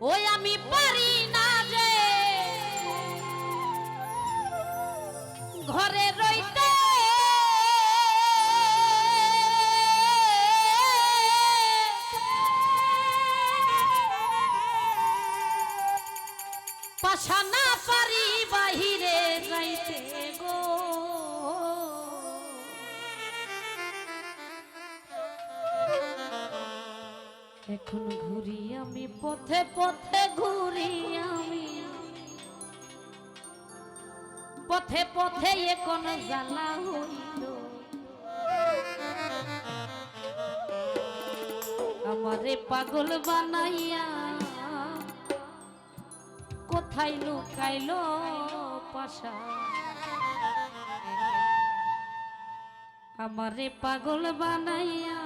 ওই আমি পারি না যে ঘরে রইতে। পাশা না পারি বাহিরে। এখন ঘুরি আমি, পথে পথে ঘুরি আমি। পথে পথে এখন জ্বালা হইল। আমারে পাগল বানাইয়া কোথায় লুকাইল পাশা? আমারে পাগল বানাইয়া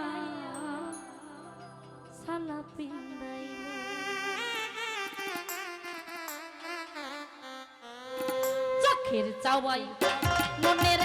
চাওয়াই মনের